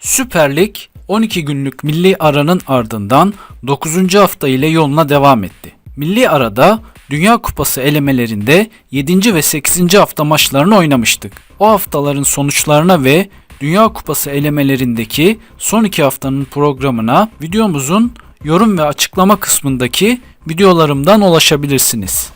Süper Lig 12 günlük milli aranın ardından 9. hafta ile yoluna devam etti. Milli arada Dünya Kupası elemelerinde 7. ve 8. hafta maçlarını oynamıştık. O haftaların sonuçlarına ve Dünya Kupası elemelerindeki son iki haftanın programına videomuzun yorum ve açıklama kısmındaki videolarımdan ulaşabilirsiniz.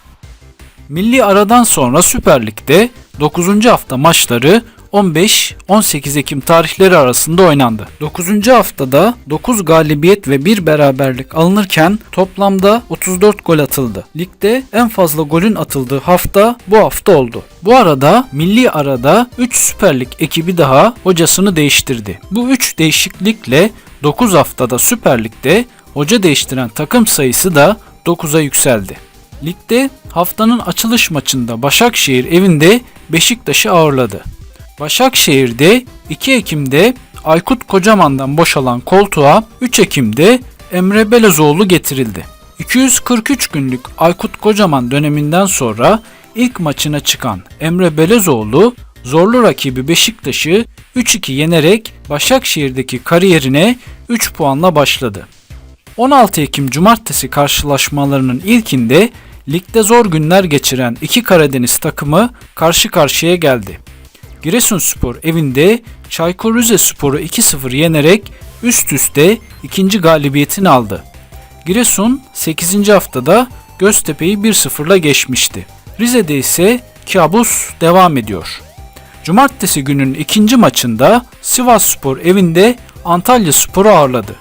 Milli aradan sonra Süper Lig'de 9. hafta maçları 15-18 Ekim tarihleri arasında oynandı. 9. haftada 9 galibiyet ve 1 beraberlik alınırken toplamda 34 gol atıldı. Ligde en fazla golün atıldığı hafta bu hafta oldu. Bu arada milli arada 3 Süper Lig ekibi daha hocasını değiştirdi. Bu 3 değişiklikle 9 haftada Süper Lig'de hoca değiştiren takım sayısı da 9'a yükseldi. Ligde haftanın açılış maçında Başakşehir evinde Beşiktaş'ı ağırladı. Başakşehir'de 2 Ekim'de Aykut Kocaman'dan boşalan koltuğa 3 Ekim'de Emre Belezoğlu getirildi. 243 günlük Aykut Kocaman döneminden sonra ilk maçına çıkan Emre Belezoğlu zorlu rakibi Beşiktaş'ı 3-2 yenerek Başakşehir'deki kariyerine 3 puanla başladı. 16 Ekim Cumartesi karşılaşmalarının ilkinde ligde zor günler geçiren iki Karadeniz takımı karşı karşıya geldi. Giresunspor evinde Çaykur Rizespor'u 2-0 yenerek üst üste ikinci galibiyetini aldı. Giresun 8. haftada Göztepe'yi 1-0'la geçmişti. Rize'de ise kabus devam ediyor. Cumartesi günün ikinci maçında Sivasspor evinde Antalya Spor'u ağırladı.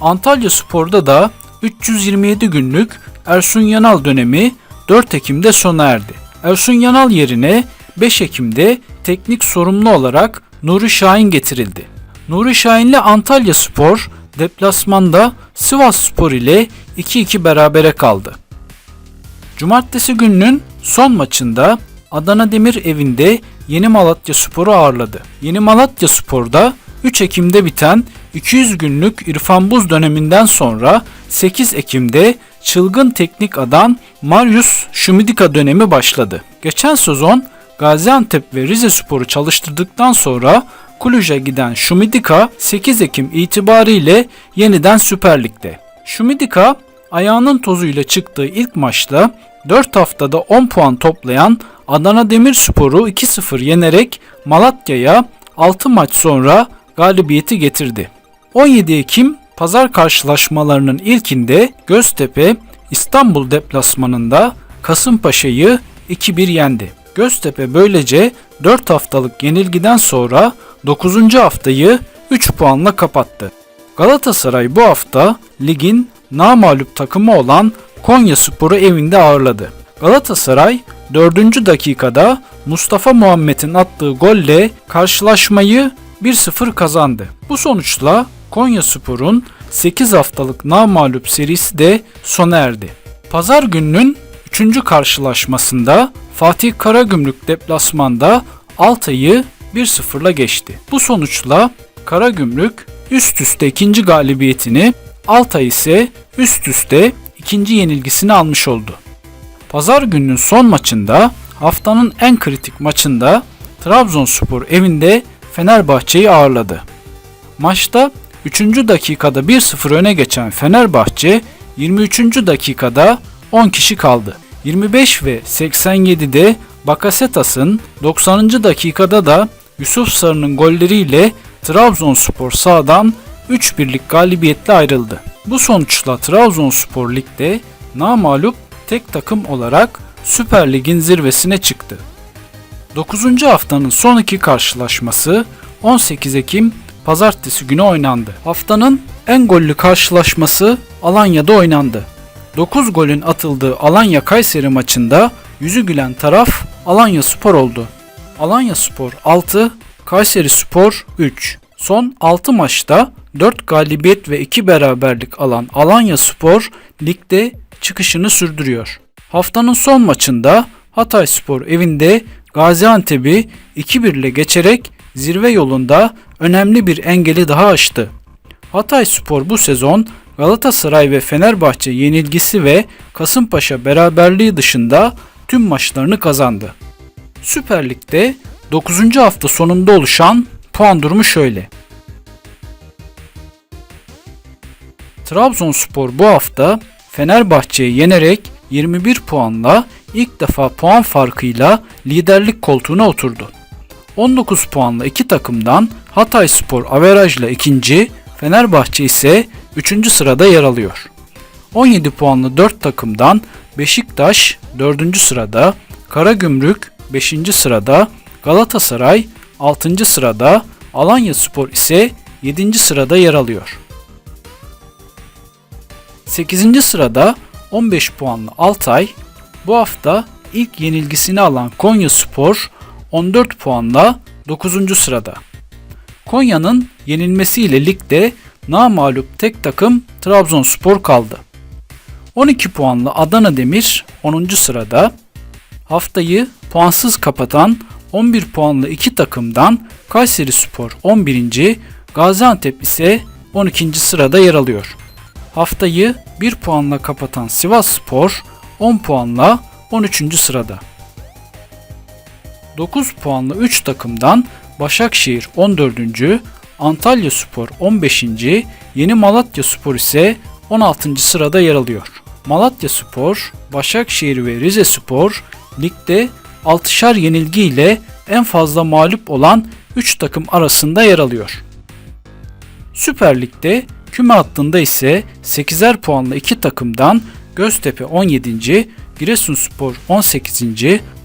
Antalya Spor'da da 327 günlük Ersun Yanal dönemi 4 Ekim'de sona erdi. Ersun Yanal yerine 5 Ekim'de teknik sorumlu olarak Nuri Şahin getirildi. Nuri Şahin'le Antalya Spor deplasmanda Sivas Spor ile 2-2 berabere kaldı. Cumartesi gününün son maçında Adana Demir evinde Yeni Malatya Spor'u ağırladı. Yeni Malatya Spor'da 3 Ekim'de biten 200 günlük İrfan Buz döneminden sonra 8 Ekim'de çılgın teknik adam Marius Şumidika dönemi başladı. Geçen sezon Gaziantep ve Rize Spor'u çalıştırdıktan sonra Kulüj'e giden Şumidika 8 Ekim itibariyle yeniden Süper Lig'de. Şumidika ayağının tozuyla çıktığı ilk maçta 4 haftada 10 puan toplayan Adana Demirspor'u 2-0 yenerek Malatya'ya 6 maç sonra galibiyeti getirdi. 17 Ekim pazar karşılaşmalarının ilkinde Göztepe İstanbul deplasmanında Kasımpaşa'yı 2-1 yendi. Göztepe böylece 4 haftalık yenilgiden sonra 9. haftayı 3 puanla kapattı. Galatasaray bu hafta ligin namağlup takımı olan Konya Sporu evinde ağırladı. Galatasaray 4. dakikada Mustafa Muhammed'in attığı golle karşılaşmayı 1-0 kazandı. Bu sonuçla Konya Spor'un 8 haftalık namağlup serisi de sona erdi. Pazar gününün 3. karşılaşmasında Fatih Karagümrük deplasmanda Altay'ı 1-0'la geçti. Bu sonuçla Karagümrük üst üste ikinci galibiyetini, Altay ise üst üste ikinci yenilgisini almış oldu. Pazar gününün son maçında haftanın en kritik maçında Trabzonspor evinde Fenerbahçe'yi ağırladı. Maçta 3. dakikada 1-0 öne geçen Fenerbahçe 23. dakikada 10 kişi kaldı. 25 ve 87'de Bakasetas'ın 90. dakikada da Yusuf Sarı'nın golleriyle Trabzonspor sahadan 3 birlik galibiyetle ayrıldı. Bu sonuçla Trabzonspor ligde namalup tek takım olarak Süper Lig'in zirvesine çıktı. 9. haftanın son iki karşılaşması 18 Ekim pazartesi günü oynandı. Haftanın en gollü karşılaşması Alanya'da oynandı. 9 golün atıldığı Alanya Kayseri maçında yüzü gülen taraf Alanya Spor oldu. Alanya Spor 6, Kayseri Spor 3. Son 6 maçta 4 galibiyet ve 2 beraberlik alan Alanya Spor ligde çıkışını sürdürüyor. Haftanın son maçında Hatay Spor evinde Gaziantep'i 2-1 ile geçerek zirve yolunda önemli bir engeli daha aştı. Hatay Spor bu sezon Galatasaray ve Fenerbahçe yenilgisi ve Kasımpaşa beraberliği dışında tüm maçlarını kazandı. Süper Lig'de 9. hafta sonunda oluşan puan durumu şöyle. Trabzonspor bu hafta Fenerbahçe'yi yenerek 21 puanla ilk defa puan farkıyla liderlik koltuğuna oturdu. 19 puanla iki takımdan Hatay Spor averajla ikinci, Fenerbahçe ise 3. sırada yer alıyor. 17 puanlı 4 takımdan Beşiktaş 4. sırada, Karagümrük 5. sırada, Galatasaray 6. sırada, Alanya Spor ise 7. sırada yer alıyor. 8. sırada 15 puanlı Altay, bu hafta ilk yenilgisini alan Konya Spor 14 puanla 9. sırada. Konya'nın yenilmesiyle ligde namağlup tek takım Trabzonspor kaldı. 12 puanlı Adana Demir 10. sırada. Haftayı puansız kapatan 11 puanlı iki takımdan Kayseri Spor 11. Gaziantep ise 12. sırada yer alıyor. Haftayı 1 puanla kapatan Sivas Spor 10 puanla 13. sırada. 9 puanlı 3 takımdan Başakşehir 14. Antalya Spor 15. Yeni Malatya Spor ise 16. sırada yer alıyor. Malatya Spor, Başakşehir ve Rize Spor ligde 6'şar yenilgi ile en fazla mağlup olan 3 takım arasında yer alıyor. Süper Lig'de küme hattında ise 8'er puanlı 2 takımdan Göztepe 17. Giresunspor 18.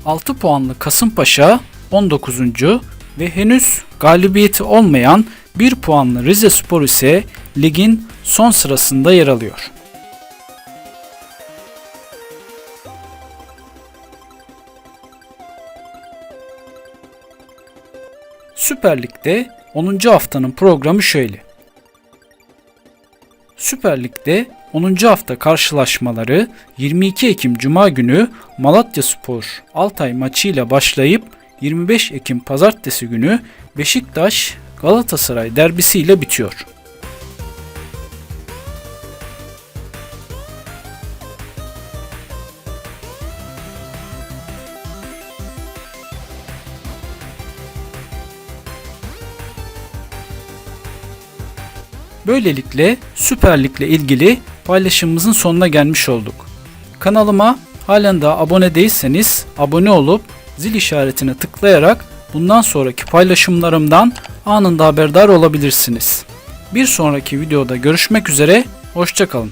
6 puanlı Kasımpaşa 19. ve henüz galibiyeti olmayan 1 puanlı Rize Spor ise ligin son sırasında yer alıyor. Süper Lig'de 10. haftanın programı şöyle. Süper Lig'de 10. hafta karşılaşmaları 22 Ekim Cuma günü Malatya Spor Altay maçıyla başlayıp 25 Ekim Pazartesi günü Beşiktaş Galatasaray derbisiyle bitiyor. Böylelikle Süper Lig'le ilgili paylaşımımızın sonuna gelmiş olduk. Kanalıma halen daha abone değilseniz abone olup zil işaretine tıklayarak bundan sonraki paylaşımlarımdan anında haberdar olabilirsiniz. Bir sonraki videoda görüşmek üzere, hoşçakalın.